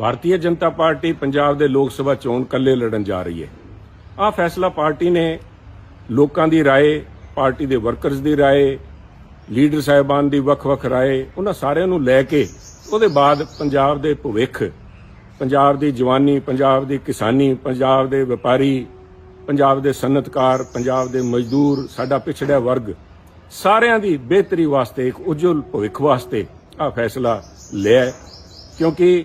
Bharatiya Janata party Punjab ਦੇ ਲੋਕ ਸਭਾ ਚੋਣ ਕੱਲੇ ਲੜਨ ਜਾ ਰਹੀ ਹੈ। ਆ ਫੈਸਲਾ ਪਾਰਟੀ ਨੇ ਲੋਕਾਂ ਦੀ ਰਾਏ, ਪਾਰਟੀ ਦੇ ਵਰਕਰਸ ਦੀ ਰਾਏ, ਲੀਡਰ ਸਾਹਿਬਾਨ ਦੀ ਵੱਖ-ਵੱਖ ਰਾਏ, ਉਹਨਾਂ ਸਾਰਿਆਂ ਨੂੰ ਲੈ ਕੇ ਉਹਦੇ ਬਾਅਦ ਪੰਜਾਬ ਦੇ ਭਵਿੱਖ, ਪੰਜਾਬ ਦੀ ਜਵਾਨੀ, ਪੰਜਾਬ ਦੀ ਕਿਸਾਨੀ, ਪੰਜਾਬ ਦੇ ਵਪਾਰੀ, ਪੰਜਾਬ ਦੇ ਸਨਅਤਕਾਰ, ਪੰਜਾਬ ਦੇ ਮਜ਼ਦੂਰ, ਸਾਡਾ ਪਿਛੜਿਆ ਵਰਗ, ਸਾਰਿਆਂ ਦੀ ਬਿਹਤਰੀ ਵਾਸਤੇ, ਇੱਕ ਉਜਲ ਭਵਿੱਖ ਵਾਸਤੇ ਆ ਫੈਸਲਾ ਲਿਆ ਕਿਉਂਕਿ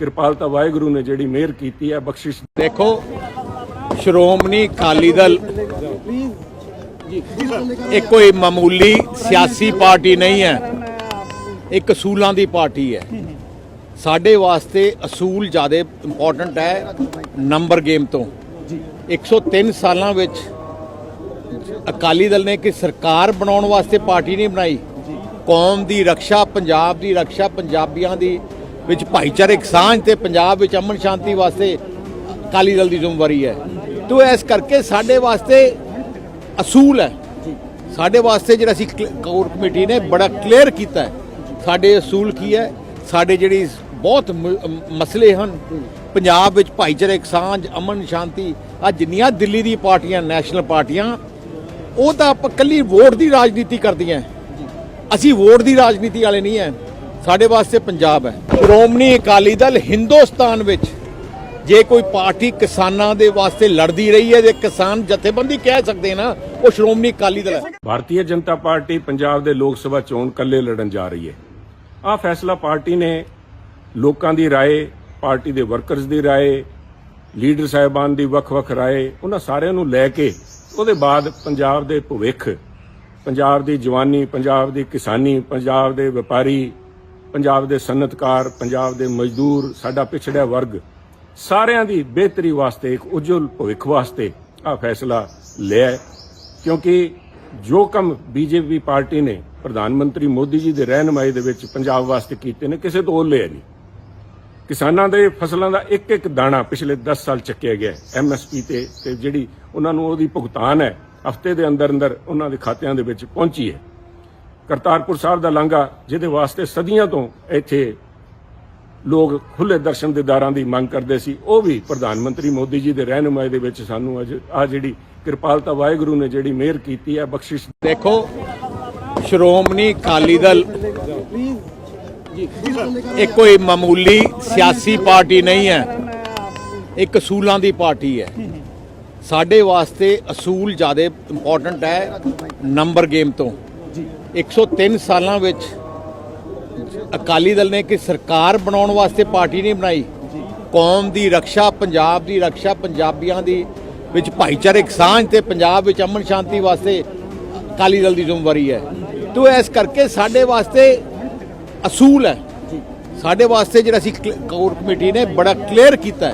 ਕਿਰਪਾਲਤਾ ਵਾਹਿਗੁਰੂ ਨੇ ਜਿਹੜੀ ਮਿਹਰ ਕੀਤੀ ਹੈ ਬਖਸ਼ਿਸ਼ ਦੇਖੋ ਸ਼੍ਰੋਮਣੀ ਅਕਾਲੀ ਦਲ ਇਹ ਕੋਈ ਮਾਮੂਲੀ ਸਿਆਸੀ ਪਾਰਟੀ ਨਹੀਂ ਹੈ। ਇੱਕ ਅਸੂਲਾਂ ਦੀ ਪਾਰਟੀ ਹੈ। ਸਾਡੇ ਵਾਸਤੇ ਅਸੂਲ ਜ਼ਿਆਦਾ ਇੰਪੋਰਟੈਂਟ ਹੈ ਨੰਬਰ ਗੇਮ ਤੋਂ। 103 ਸਾਲਾਂ ਵਿੱਚ ਅਕਾਲੀ ਦਲ ਨੇ ਕਿ ਸਰਕਾਰ ਬਣਾਉਣ ਵਾਸਤੇ ਪਾਰਟੀ ਨਹੀਂ ਬਣਾਈ। ਕੌਮ ਦੀ ਰੱਖਿਆ ਪੰਜਾਬ ਦੀ ਰੱਖਿਆ ਪੰਜਾਬੀਆਂ ਦੀ ਵਿੱਚ ਭਾਈਚਾਰਕ ਸਾਂਝ ਤੇ ਪੰਜਾਬ ਵਿੱਚ ਅਮਨ ਸ਼ਾਂਤੀ ਵਾਸਤੇ ਅਕਾਲੀ ਦਲ ਦੀ ਜ਼ਿੰਮੇਵਾਰੀ ਹੈ। ਤੋ ਇਸ ਕਰਕੇ ਸਾਡੇ ਵਾਸਤੇ ਅਸੂਲ ਹੈ। ਸਾਡੇ ਵਾਸਤੇ ਜਿਹੜਾ ਅਸੀਂ ਕੋਰ ਕਮੇਟੀ ਨੇ ਬੜਾ ਕਲੀਅਰ ਕੀਤਾ ਹੈ। ਸਾਡੇ ਅਸੂਲ ਕੀ ਹੈ? ਸਾਡੇ ਜਿਹੜੀ ਬਹੁਤ ਮ- ਮਸਲੇ ਹਨ। ਪੰਜਾਬ ਵਿੱਚ ਭਾਈਚਾਰਕ ਸਾਂਝ, ਅਮਨ ਸ਼ਾਂਤੀ ਆ ਜਿੰਨੀਆਂ ਦਿੱਲੀ ਦੀ ਪਾਰਟੀਆਂ, ਨੈਸ਼ਨਲ ਪਾਰਟੀਆਂ, ਉਹ ਤਾਂ ਆਪਾਂ ਕੱਲੀ ਵੋਟ ਦੀ ਰਾਜਨੀਤੀ ਕਰਦੀਆਂ। ਅਸੀਂ ਵੋਟ ਦੀ ਰਾਜਨੀਤੀ ਵਾਲੇ ਨਹੀਂ ਹੈ। ਸਾਡੇ ਵਾਸਤੇ ਪੰਜਾਬ ਹੈ ਸ਼੍ਰੋਮਣੀ ਅਕਾਲੀ ਦਲ ਹਿੰਦੁਸਤਾਨ ਵਿੱਚ ਜੇ ਕੋਈ ਪਾਰਟੀ ਕਿਸਾਨਾਂ ਦੇ ਵਾਸਤੇ ਲੜਦੀ ਰਹੀ ਹੈ ਜੇ ਕਿਸਾਨ ਜਥੇਬੰਦੀ ਕਹਿ ਸਕਦੇ ਨਾ ਉਹ ਸ਼੍ਰੋਮਣੀ ਅਕਾਲੀ ਦਲ ਹੈ ਭਾਰਤੀ ਜਨਤਾ ਪਾਰਟੀ ਪੰਜਾਬ ਦੇ ਲੋਕ ਸਭਾ ਚੋਣ ਕੱਲੇ ਲੜਨ ਜਾ ਰਹੀ ਹੈ ਆਹ ਫੈਸਲਾ ਪਾਰਟੀ ਨੇ ਲੋਕਾਂ ਦੀ رائے ਪਾਰਟੀ ਦੇ ਵਰਕਰਸ ਦੀ رائے ਲੀਡਰ ਸਾਹਿਬਾਨ ਦੀ ਵੱਖ-ਵੱਖ رائے ਉਹਨਾਂ ਸਾਰਿਆਂ ਨੂੰ ਲੈ ਕੇ ਉਹਦੇ ਬਾਅਦ ਪੰਜਾਬ ਦੇ ਭਵਿੱਖ ਪੰਜਾਬ ਦੀ ਜਵਾਨੀ ਪੰਜਾਬ ਦੀ ਕਿਸਾਨੀ ਪੰਜਾਬ ਦੇ ਵਪਾਰੀ ਪੰਜਾਬ ਦੇ ਸਨਅਤਕਾਰ, ਪੰਜਾਬ ਦੇ ਮਜ਼ਦੂਰ, ਸਾਡਾ ਪਿਛੜਿਆ ਵਰਗ, ਸਾਰਿਆਂ ਦੀ ਬਿਹਤਰੀ ਵਾਸਤੇ, ਇੱਕ ਉਜਵਲ ਭਵਿੱਖ ਵਾਸਤੇ ਆਹ ਫੈਸਲਾ ਲਿਆ ਕਿਉਂਕਿ ਜੋ ਕੰਮ ਬੀਜੇਪੀ ਪਾਰਟੀ ਨੇ, ਪ੍ਰਧਾਨ ਮੰਤਰੀ ਮੋਦੀ ਜੀ ਦੇ ਰਹਿਨਮਾਈ ਦੇ ਵਿੱਚ ਪੰਜਾਬ ਵਾਸਤੇ ਕੀਤੇ ਨੇ, ਕਿਸੇ ਤੋਂ ਲਿਆ ਨਹੀਂ। ਕਿਸਾਨਾਂ ਦੇ ਫਸਲਾਂ ਦਾ ਇੱਕ ਇੱਕ ਦਾਣਾ ਪਿਛਲੇ 10 ਸਾਲ ਚੱਕਿਆ ਗਿਆ ਐਮਐਸਪੀ ਤੇ ਤੇ ਜਿਹੜੀ ਉਹਨਾਂ ਨੂੰ ਉਹਦੀ ਭੁਗਤਾਨ ਹੈ, ਹਫ਼ਤੇ ਦੇ ਅੰਦਰ ਅੰਦਰ ਉਹਨਾਂ ਦੇ ਖਾਤਿਆਂ ਦੇ ਵਿੱਚ ਪਹੁੰਚੀ ਹੈ। ਕਰਤਾਰਪੁਰ ਸਾਹਿਬ ਦਾ ਲਾਂਘਾ, ਜਿਹਦੇ ਵਾਸਤੇ ਸਦੀਆਂ ਤੋਂ ਇੱਥੇ ਲੋਕ ਖੁੱਲੇ ਦਰਸ਼ਨ ਦੀਦਾਰਾਂ ਦੀ ਮੰਗ ਕਰਦੇ ਸੀ, ਉਹ ਵੀ ਪ੍ਰਧਾਨ ਮੰਤਰੀ ਮੋਦੀ ਜੀ ਦੇ ਰਹਿਨਮਾਈ ਦੇ ਵਿੱਚ ਸਾਨੂੰ ਅੱਜ ਆ ਜਿਹੜੀ ਕਿਰਪਾਲਤਾ ਵਾਹਿਗੁਰੂ ਨੇ ਜਿਹੜੀ ਮਿਹਰ ਕੀਤੀ ਹੈ, ਬਖਸ਼ਿਸ਼ ਦੇਖੋ, ਸ਼੍ਰੋਮਣੀ ਅਕਾਲੀ ਦਲ ਇਹ ਕੋਈ ਮਾਮੂਲੀ ਸਿਆਸੀ ਪਾਰਟੀ ਨਹੀਂ ਹੈ ਇੱਕ ਅਸੂਲਾਂ ਦੀ ਪਾਰਟੀ ਹੈ। ਸਾਡੇ ਵਾਸਤੇ ਅਸੂਲ ਜ਼ਿਆਦਾ ਇੰਪੋਰਟੈਂਟ ਹੈ, ਨੰਬਰ ਗੇਮ ਤੋਂ। 103 ਸਾਲਾਂ ਵਿੱਚ ਅਕਾਲੀ ਦਲ ਨੇ ਕਿ ਸਰਕਾਰ ਬਣਾਉਣ ਵਾਸਤੇ ਪਾਰਟੀ ਨਹੀਂ ਬਣਾਈ। ਕੌਮ ਦੀ ਰੱਖਿਆ, ਪੰਜਾਬ ਦੀ ਰੱਖਿਆ, ਪੰਜਾਬੀਆਂ ਦੀ ਵਿੱਚ ਭਾਈਚਾਰਕ ਸਾਂਝ ਤੇ ਪੰਜਾਬ ਵਿੱਚ ਅਮਨ ਸ਼ਾਂਤੀ ਵਾਸਤੇ ਅਕਾਲੀ ਦਲ ਦੀ ਜ਼ਿੰਮੇਵਾਰੀ ਹੈ। ਤੋ ਇਸ ਕਰਕੇ ਸਾਡੇ ਵਾਸਤੇ ਅਸੂਲ ਹੈ। ਸਾਡੇ ਵਾਸਤੇ ਜਿਹੜਾ ਅਸੀਂ ਕੋਰ ਕਮੇਟੀ ਨੇ ਬੜਾ ਕਲੀਅਰ ਕੀਤਾ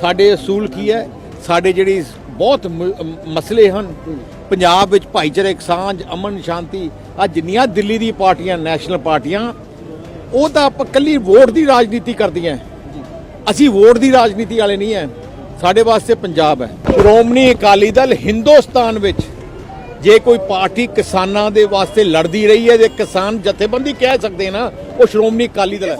ਸਾਡੇ ਅਸੂਲ ਕੀ ਹੈ? ਸਾਡੇ ਜਿਹੜੀ ਬਹੁਤ ਮ- ਮਸਲੇ ਹਨ। ਪੰਜਾਬ ਵਿੱਚ ਭਾਈਚਾਰਕ ਸਾਂਝ, ਅਮਨ ਸ਼ਾਂਤੀ ਆ ਜਿੰਨੀਆਂ ਦਿੱਲੀ ਦੀ ਪਾਰਟੀਆਂ, ਨੈਸ਼ਨਲ ਪਾਰਟੀਆਂ, ਉਹ ਤਾਂ ਆਪਾਂ ਕੱਲੀ ਵੋਟ ਦੀ ਰਾਜਨੀਤੀ ਕਰਦੀਆਂ। ਅਸੀਂ ਵੋਟ ਦੀ ਰਾਜਨੀਤੀ ਵਾਲੇ ਨਹੀਂ ਹੈ ਸਾਡੇ ਵਾਸਤੇ ਪੰਜਾਬ ਹੈ ਸ਼੍ਰੋਮਣੀ ਅਕਾਲੀ ਦਲ ਹਿੰਦੁਸਤਾਨ ਵਿੱਚ ਜੇ ਕੋਈ ਪਾਰਟੀ ਕਿਸਾਨਾਂ ਦੇ ਵਾਸਤੇ ਲੜਦੀ ਰਹੀ ਹੈ ਜੇ ਕਿਸਾਨ ਜਥੇਬੰਦੀ ਕਹਿ ਸਕਦੇ ਨਾ, ਉਹ ਸ਼੍ਰੋਮਣੀ ਅਕਾਲੀ ਦਲ ਹੈ